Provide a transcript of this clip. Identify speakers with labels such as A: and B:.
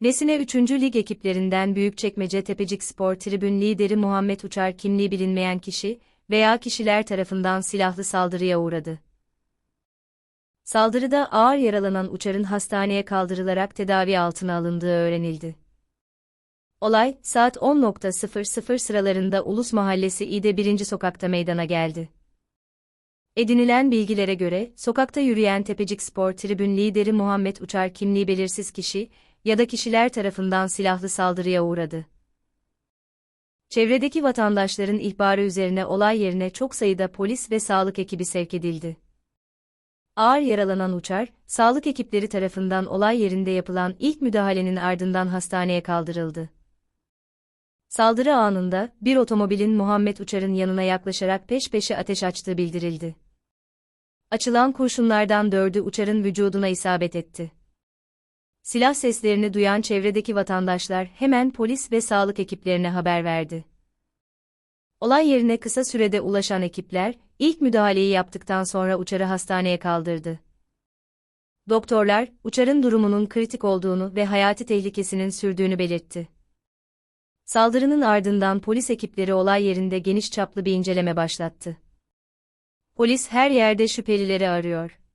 A: Nesine 3. Lig ekiplerinden Büyükçekmece Tepecik Spor Tribün lideri Muhammed Uçar kimliği bilinmeyen kişi veya kişiler tarafından silahlı saldırıya uğradı. Saldırıda ağır yaralanan Uçar'ın hastaneye kaldırılarak tedavi altına alındığı öğrenildi. Olay, saat 10.00 sıralarında Ulus Mahallesi İde 1. Sokak'ta meydana geldi. Edinilen bilgilere göre, sokakta yürüyen Tepecik Spor Tribün lideri Muhammed Uçar kimliği belirsiz kişi ya da kişiler tarafından silahlı saldırıya uğradı. Çevredeki vatandaşların ihbarı üzerine olay yerine çok sayıda polis ve sağlık ekibi sevk edildi. Ağır yaralanan Uçar, sağlık ekipleri tarafından olay yerinde yapılan ilk müdahalenin ardından hastaneye kaldırıldı. Saldırı anında bir otomobilin Muhammed Uçar'ın yanına yaklaşarak peş peşe ateş açtığı bildirildi. Açılan kurşunlardan dördü Uçar'ın vücuduna isabet etti. Silah seslerini duyan çevredeki vatandaşlar hemen polis ve sağlık ekiplerine haber verdi. Olay yerine kısa sürede ulaşan ekipler, ilk müdahaleyi yaptıktan sonra Uçar'ı hastaneye kaldırdı. Doktorlar, Uçar'ın durumunun kritik olduğunu ve hayati tehlikesinin sürdüğünü belirtti. Saldırının ardından polis ekipleri olay yerinde geniş çaplı bir inceleme başlattı. Polis her yerde şüphelileri arıyor.